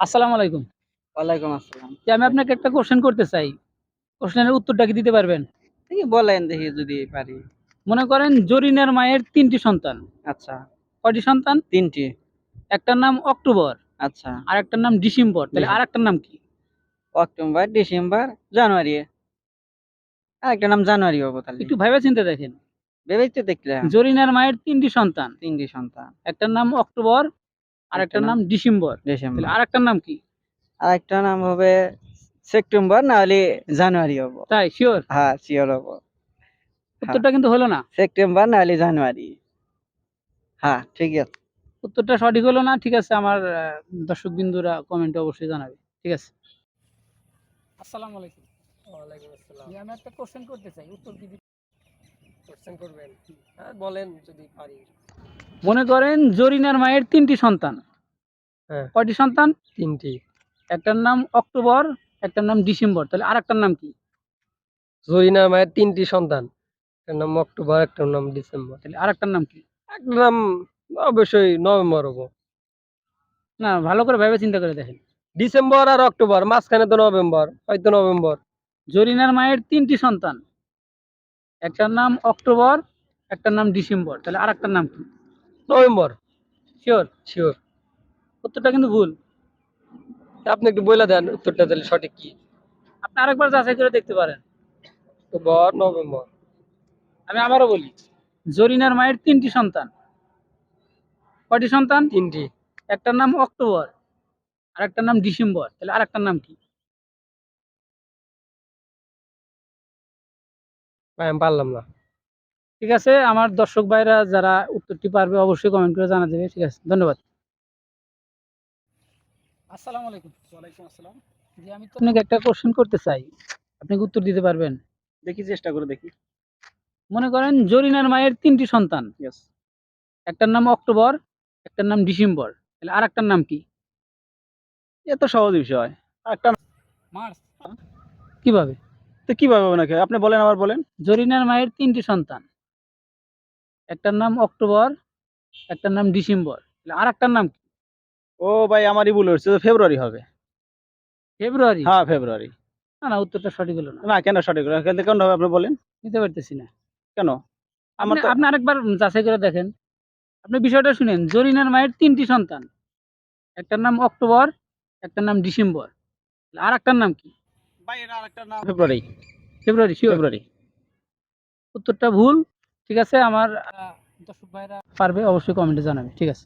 আসসালামু আলাইকুম। ওয়ালাইকুম আসসালাম। আমি আপনাকে একটা কোশ্চেন করতে চাই। কোশ্চেনের উত্তরটা কি দিতে পারবেন? বলেন দেখি যদি পারি। মনে করেন জরিনের মায়ের তিনটি সন্তান। আচ্ছা। কয়টি সন্তান? তিনটি। একটার নাম অক্টোবর আচ্ছা। আর একটার নাম ডিসেম্বর। তাহলে আর একটার নাম কি? October December January. আর একটা নাম জানুয়ারি হব তাহলে। একটু ভাইবা চিন্তা দেখেন। ভেবেই তো দেখলাম। জরিনার মায়ের তিনটি সন্তান। তিনটি সন্তান। একটার নাম অক্টোবর আর একটার একটার নাম? ডিসেম্বর। ডিসেম্বর। তাহলে আর একটার নাম কি? আরেকটা নাম হবে সেপ্টেম্বর না হলে জানুয়ারি হব। তাই? শিওর হ্যাঁ শিওর হব। উত্তরটা কিন্তু হলো না? সেপ্টেম্বর না হলে জানুয়ারি। হ্যাঁ ঠিক আছে। উত্তরটা সঠিক হলো না? ঠিক আছে আমার দর্শক বিন্দুরা কমেন্টে অবশ্যই জানাবে। ঠিক আছে? আসসালামু আলাইকুম। ওয়ালাইকুম আসসালাম। আমি একটা কোশ্চেন করতে চাই। উত্তর কি করবেন। হ্যাঁ বলেন যদি পারি। মনে করেন জরিনার মায়ের তিনটি সন্তান। হ্যাঁ। কয়টি সন্তান? তিনটি। একটার নাম অক্টোবর একটার নাম ডিসেম্বর। তাহলে আর একটার নাম কি? জরিনা মায়ের তিনটি সন্তান। একটার নাম অক্টোবর একটার নাম ডিসেম্বর। তাহলে নাম কি? একটার নাম অবশ্যই নভেম্বর হব। না ভালো করে ভেবে চিন্তা করে দেখেন। ডিসেম্বর আর অক্টোবর মাঝখানে তো নভেম্বর হয়তো নভেম্বর। জরিনার মায়ের তিনটি সন্তান। একটার নাম অক্টোবর একটার নাম ডিসেম্বর। তাহলে আর একটার নাম কি? নভেম্বর। শিওর শিওর উত্তরটা কিন্তু ভুল। আপনি একটু বলে দেন উত্তরটা তাহলে সঠিক কি? আপনি আরেকবার যাচাই করে দেখতে পারেন। October November. আমি আবারও বলি জরিনার মায়ের তিনটি সন্তান। কয়টি সন্তান? তিনটি। একটার নাম অক্টোবর আর একটার নাম ডিসেম্বর। তাহলে আর একটার নাম কি? ভাই, আমি পারলাম না। ঠিক আছে আমার দর্শক ভাইরা যারা উত্তরটি পারবে অবশ্যই কমেন্ট করে জানা দেবে ঠিক আছে? ধন্যবাদ। আসসালামু আলাইকুম। ওয়ালাইকুম আসসালাম। জি আমি তো আপনাকে একটা কোশ্চেন করতে চাই। আপনি কি উত্তর দিতে পারবেন? দেখি চেষ্টা করে দেখি। মনে করেন জরিনার মায়ের তিনটি সন্তান। ইয়েস একটার নাম অক্টোবর একটার নাম ডিসেম্বর। তাহলে আর একটার নাম কি? এত সহজ বিষয়। একটা মার্চ। কীভাবে? তো কীভাবে ওনাকে? আপনি বলেন আবার বলেন। জরিনার মায়ের তিনটি সন্তান। একটার নাম অক্টোবর একটার নাম ডিসেম্বর। আর একটার নাম কি? ও ভাই আমারই ভুল হচ্ছে ফেব্রুয়ারি হবে। ফেব্রুয়ারি? হ্যাঁ ফেব্রুয়ারি। না না উত্তরটা সঠিক হলো না। না কেন সঠিক হলো কেন হবে? আপনি বলেন। নিতে পারতেছি না। কেন? আমার আপনি আরেকবার যাচাই করে দেখেন। আপনি বিষয়টা শুনেন। জরিনার মায়ের তিনটি সন্তান। একটার নাম অক্টোবর একটার নাম ডিসেম্বর। আর একটার নাম কি? ফেব্রুয়ারি। February sure February. উত্তরটা ভুল, ঠিক আছে? আমার দর্শক ভাইরা পারবে, অবশ্যই কমেন্টে জানাবে, ঠিক আছে?